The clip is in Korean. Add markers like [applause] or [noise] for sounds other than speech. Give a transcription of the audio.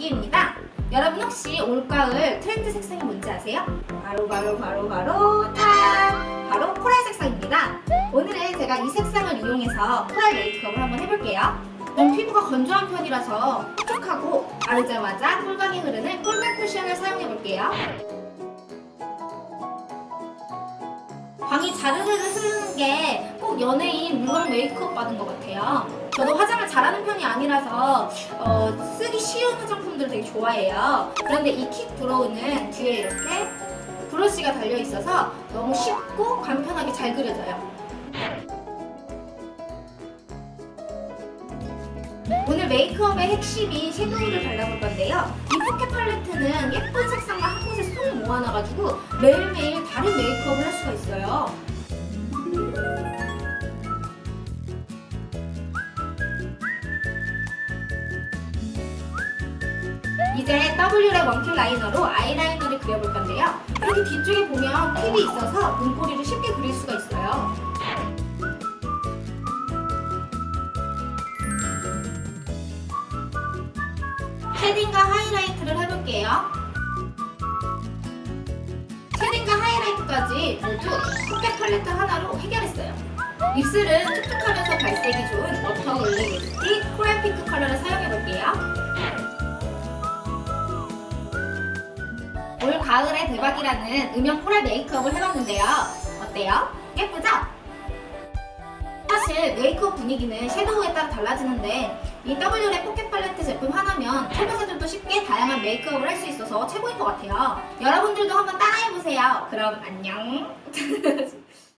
연기입니다. 여러분 혹시 올가을 트렌드 색상이 뭔지 아세요? 바로 바로 바로 바로 짠! 바로 코랄 색상입니다. 오늘은 제가 이 색상을 이용해서 코랄 메이크업을 한번 해볼게요. 넌 피부가 건조한 편이라서 촉촉하고 바르자마자 꿀광이 흐르는 꿀백 쿠션을 사용해볼게요. 광이 자르르르 흐르는 게 꼭 연예인 물광 메이크업 받은 것 같아요. 저도 화장을 잘하는 편이 아니라서 어, 쓰기 쉬운 화장품들을 되게 좋아해요. 그런데 이 킥 브로우는 뒤에 이렇게 브러쉬가 달려 있어서 너무 쉽고 간편하게 잘 그려져요. 오늘 메이크업의 핵심인 섀도우를 발라볼 건데 쏙 모아놔가지고 매일매일 다른 메이크업을 할 수가 있어요. 이제 W랩 원킬 라이너로 아이라이너를 그려볼 건데요. 이렇게 뒤쪽에 보면 팁이 있어서 눈꼬리를 쉽게 그릴 수가 있어요. 쉐딩과 하이라이트를 해볼게요. 팔레트 하나로 해결했어요. 입술은 촉촉하면서 발색이 좋은 워터 올리 립스틱 코랄 핑크 컬러를 사용해볼게요. 올 가을에 대박이라는 음영 코랄 메이크업을 해봤는데요. 어때요? 예쁘죠? 사실 메이크업 분위기는 섀도우에 따라 달라지는데 이 W의 포켓 팔레트 제품 하나면 초보자들도 쉽게 다양한 메이크업을 할 수 있어서 최고인 것 같아요. 여러분들도 한번 따라해보세요. 그럼 안녕. [laughs]